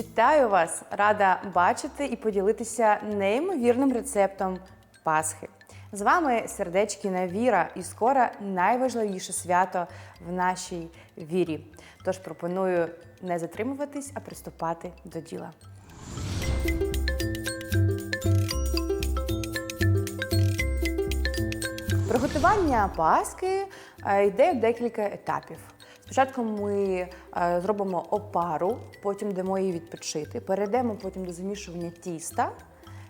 Вітаю вас! Рада бачити і поділитися неймовірним рецептом Пасхи. З вами сердечкіна Віра, і скоро найважливіше свято в нашій вірі. Тож пропоную не затримуватись, а приступати до діла. Приготування паски е, йде в декілька етапів. Спочатку ми е, зробимо опару, потім дамо її відпочити, перейдемо потім до замішування тіста.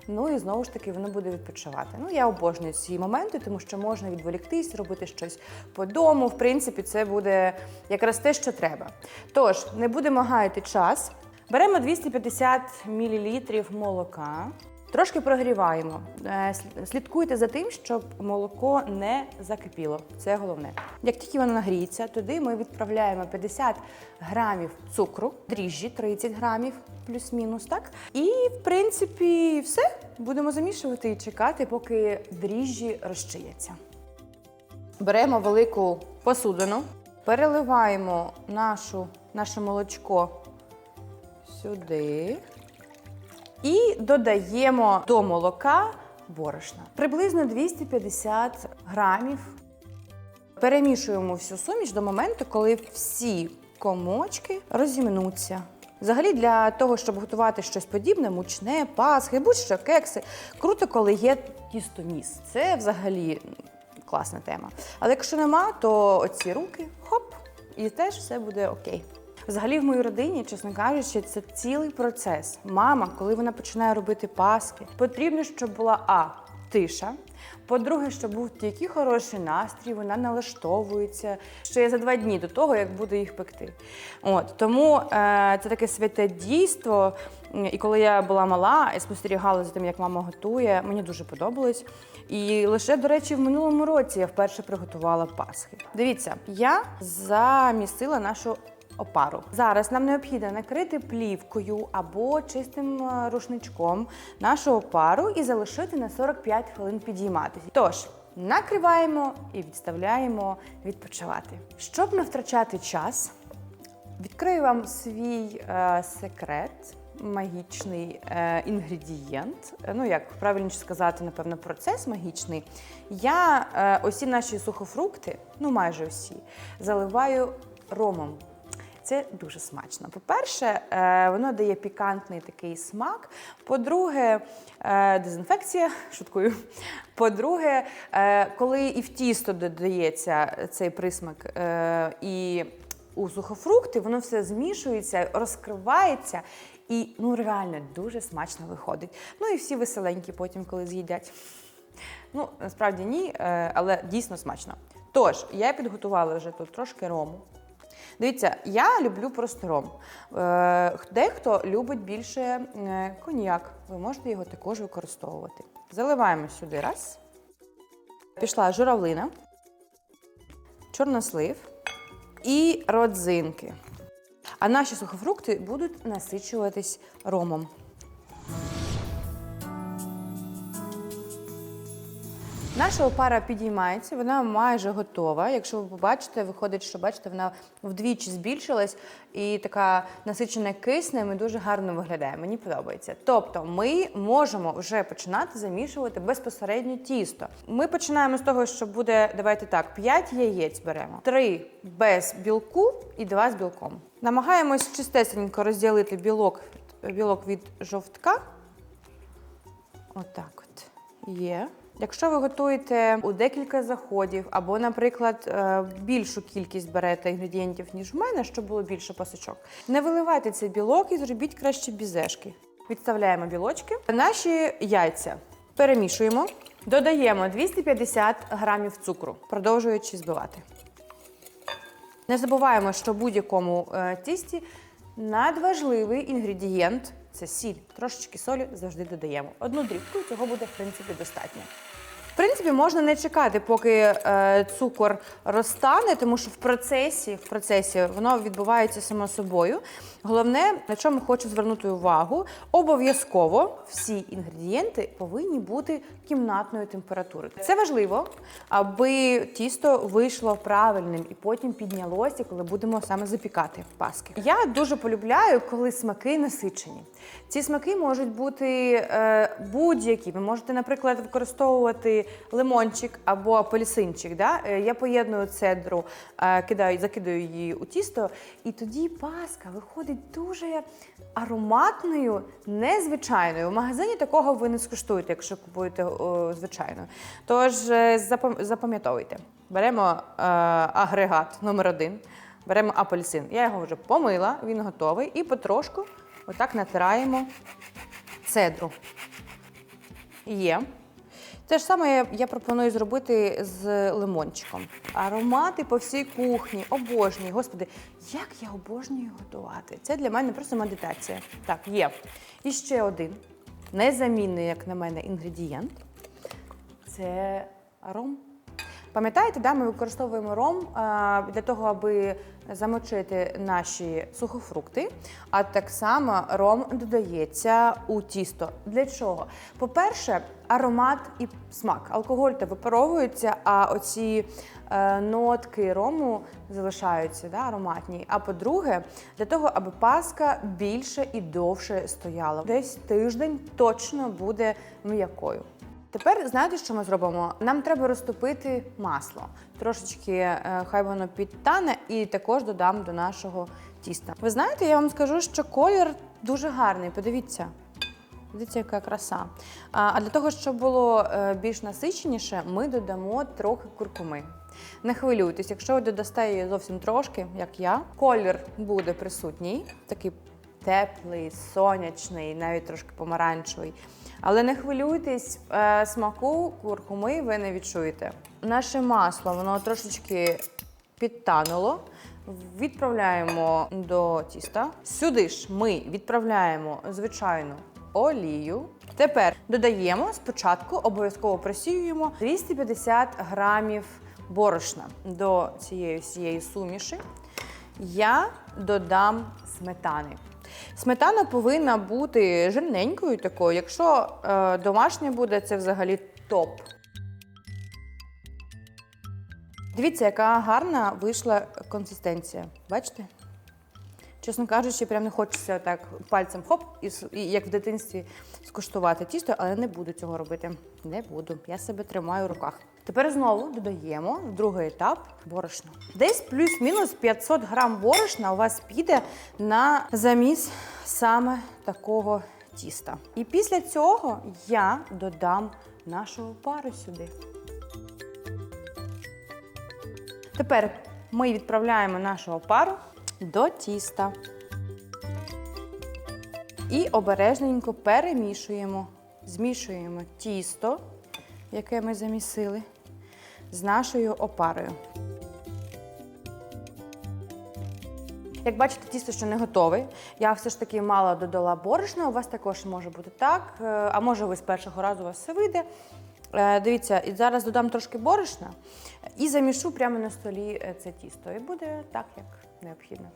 Ну і знову ж таки воно буде відпочивати. Ну я обожнюю ці моменти, тому що можна відволіктись, робити щось по дому. В принципі, це буде якраз те, що треба. Тож, не будемо гаяти час. Беремо 250 мл молока. Трошки прогріваємо. Е, Слідкуйте за тим, щоб молоко не закипіло. Це головне. Як тільки воно нагріється, туди ми відправляємо 50 грамів цукру, дріжджі 30 грамів, плюс-мінус, так? І в принципі все. Будемо замішувати і чекати, поки дріжджі розчияться. Беремо велику посудину, переливаємо нашу, наше молочко сюди. І додаємо до молока борошна. Приблизно 250 грамів. Перемішуємо всю суміш до моменту, коли всі комочки розімнуться. Взагалі, для того, щоб готувати щось подібне, мучне, пасхи, будь-що кекси, круто, коли є тістоміс. Це взагалі класна тема. Але якщо нема, то оці руки хоп, і теж все буде окей. Взагалі, в моїй родині, чесно кажучи, це цілий процес. Мама, коли вона починає робити паски, потрібно, щоб була а. Тиша. По-друге, щоб був тільки хороший настрій, вона налаштовується ще за два дні до того, як буде їх пекти. От тому е, це таке святе дійство. І коли я була мала і спостерігала за тим, як мама готує, мені дуже подобалось. І лише, до речі, в минулому році я вперше приготувала пасхи. Дивіться, я замісила нашу опару. Зараз нам необхідно накрити плівкою або чистим е, рушничком нашу опару і залишити на 45 хвилин підійматися. Тож. Накриваємо і відставляємо відпочивати. Щоб не втрачати час, відкрию вам свій е, секрет, магічний е, інгредієнт. Е, Ну, як правильніше сказати, напевно, процес магічний. Я е, усі наші сухофрукти, ну майже усі, заливаю ромом. Це дуже смачно. По-перше, е, воно дає пікантний такий смак. По-друге, е, дезінфекція, шуткую. По-друге, е, коли і в тісто додається цей присмак, і у сухофрукти, воно все змішується, розкривається і ну реально дуже смачно виходить. Ну і всі веселенькі потім, коли з'їдять. Ну, насправді ні, але дійсно смачно. Тож, я підготувала вже тут трошки рому. Дивіться, я люблю просто ром. Е, Дехто любить більше е, коньяк. Ви можете його також використовувати. Заливаємо сюди раз. Пішла журавлина, чорнослив і родзинки. А наші сухофрукти будуть насичуватись ромом. Наша опара підіймається, вона майже готова. Якщо ви побачите, виходить, що бачите, вона вдвічі збільшилась і така насичена киснем і дуже гарно виглядає. Мені подобається. Тобто, ми можемо вже починати замішувати безпосередньо тісто. Ми починаємо з того, що буде, давайте так, 5 яєць беремо, 3 без білку і 2 з білком. Намагаємось чистесенько розділити білок, білок від жовтка. Отак от. Є. Якщо ви готуєте у декілька заходів, або, наприклад, е, більшу кількість берете інгредієнтів, ніж в мене, щоб було більше пасочок, не виливайте цей білок і зробіть краще бізешки. Відставляємо білочки. Наші яйця перемішуємо, додаємо 250 грамів цукру, продовжуючи збивати. Не забуваємо, що в будь-якому е, тісті надважливий інгредієнт це сіль. Трошечки солі завжди додаємо. Одну дрібку, цього буде, в принципі, достатньо. В принципі, можна не чекати, поки е, цукор розтане, тому що в процесі, в процесі воно відбувається само собою. Головне, на чому хочу звернути увагу, обов'язково всі інгредієнти повинні бути кімнатної температури. Це важливо, аби тісто вийшло правильним і потім піднялося, коли будемо саме запікати паски. Я дуже полюбляю, коли смаки насичені. Ці смаки можуть бути е, будь-які. Ви можете, наприклад, використовувати лимончик або апельсинчик. Да? Е, Я поєдную цедру, е, кидаю, закидаю її у тісто, і тоді паска виходить дуже ароматною, незвичайною. В магазині такого ви не скуштуєте, якщо купуєте звичайно. Тож е, запам'ятовуйте. Беремо агрегат номер один, беремо апельсин. Я його вже помила, він готовий. І потрошку отак натираємо цедру. Є. Те ж саме я, пропоную зробити з лимончиком. Аромати по всій кухні, обожнюю. Господи, як я обожнюю готувати. Це для мене просто медитація. Так, є. І ще один незамінний, як на мене, інгредієнт це ром. Пам'ятаєте, да, ми використовуємо ром для того, аби замочити наші сухофрукти, а так само ром додається у тісто. Для чого? По-перше, аромат і смак. Алкоголь та випаровується, а оці е, нотки рому залишаються да, ароматні. А по-друге, для того, аби паска більше і довше стояла. Десь тиждень точно буде м'якою. Тепер знаєте, що ми зробимо? Нам треба розтопити масло. Трошечки е, хай воно підтане, і також додам до нашого тіста. Ви знаєте, я вам скажу, що колір дуже гарний. Подивіться. Дивіться, яка краса. А для того, щоб було е, більш насиченіше, ми додамо трохи куркуми. Не хвилюйтесь, якщо ви додасте її зовсім трошки, як я, колір буде присутній, такий теплий, сонячний, навіть трошки помаранчевий. Але не хвилюйтесь, е, смаку куркуми ви не відчуєте. Наше масло, воно трошечки підтануло. Відправляємо до тіста. Сюди ж ми відправляємо звичайну олію. Тепер додаємо спочатку, обов'язково просіюємо 250 грамів борошна до цієї всієї суміші. Я додам сметани. Сметана повинна бути жирненькою такою. Якщо е, домашня буде, це взагалі топ. Дивіться, яка гарна вийшла консистенція. Бачите? Чесно кажучи, прям не хочеться так пальцем хоп, і, і як в дитинстві скуштувати тісто, але не буду цього робити. Не буду. Я себе тримаю в руках. Тепер знову додаємо другий етап борошно. Десь плюс-мінус 500 грам борошна у вас піде на заміс саме такого тіста. І після цього я додам нашу опару сюди. Тепер ми відправляємо нашу опару до тіста. І обережненько перемішуємо, змішуємо тісто, яке ми замісили, з нашою опарою. Як бачите, тісто ще не готове. Я все ж таки мало додала борошна. У вас також може бути так. е, А може, ви з першого разу у вас все вийде. Е, Дивіться, і зараз додам трошки борошна і замішу прямо на столі е, це тісто. І буде так, як необхідно.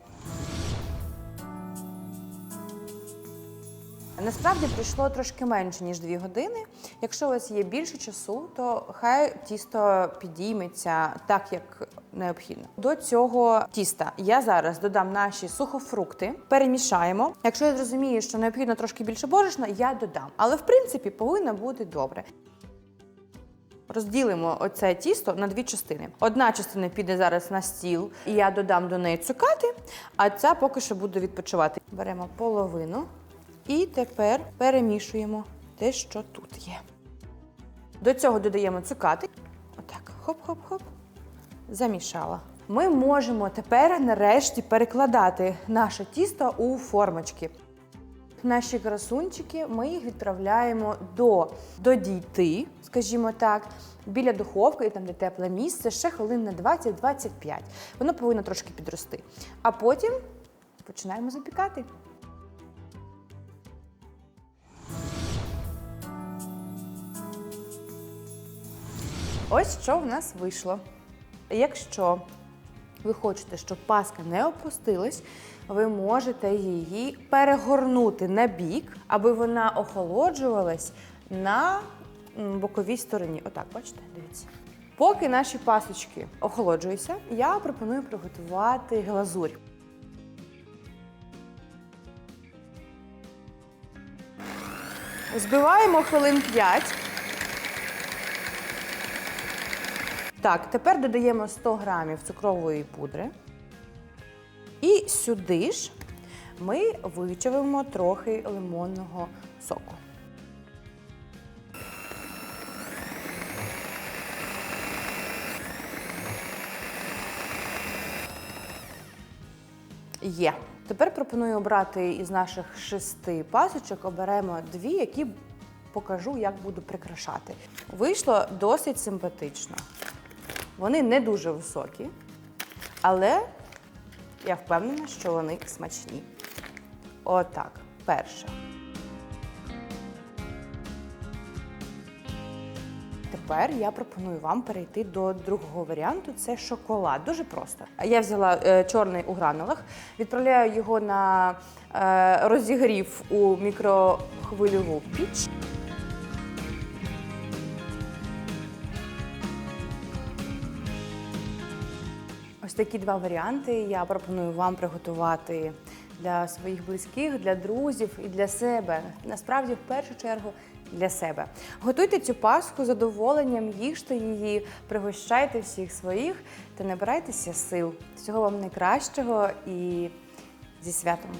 Насправді пройшло трошки менше, ніж 2 години. Якщо у вас є більше часу, то хай тісто підійметься так, як необхідно. До цього тіста я зараз додам наші сухофрукти, перемішаємо. Якщо я зрозумію, що необхідно трошки більше борошна, я додам. Але в принципі повинно бути добре. Розділимо оце тісто на дві частини. Одна частина піде зараз на стіл, і я додам до неї цукати, а ця поки що буде відпочивати. Беремо половину і тепер перемішуємо те, що тут є. До цього додаємо цукати. Отак, хоп-хоп-хоп. Замішала. Ми можемо тепер нарешті перекладати наше тісто у формочки. Наші красунчики ми їх відправляємо до, до дійти, скажімо так, біля духовки, і там де тепле місце, ще хвилин на 20-25. Воно повинно трошки підрости. А потім починаємо запікати. Ось що в нас вийшло. Якщо ви хочете, щоб паска не опустилась, ви можете її перегорнути на бік, аби вона охолоджувалась на боковій стороні. Отак, бачите, дивіться. Поки наші пасочки охолоджуються, я пропоную приготувати глазурь. Збиваємо хвилин 5. Так, тепер додаємо 100 грамів цукрової пудри. І сюди ж ми вичавимо трохи лимонного соку. Є. Тепер пропоную обрати із наших шести пасочок, оберемо дві, які покажу, як буду прикрашати. Вийшло досить симпатично. Вони не дуже високі, але я впевнена, що вони смачні. Отак. Перше. Тепер я пропоную вам перейти до другого варіанту. Це шоколад. Дуже просто. Я взяла е, чорний у гранулах, відправляю його на е, розігрів у мікрохвильову піч. Такі два варіанти я пропоную вам приготувати для своїх близьких, для друзів і для себе. Насправді, в першу чергу, для себе. Готуйте цю пасху з задоволенням, їжте її, пригощайте всіх своїх та набирайтеся сил. Всього вам найкращого і зі святом!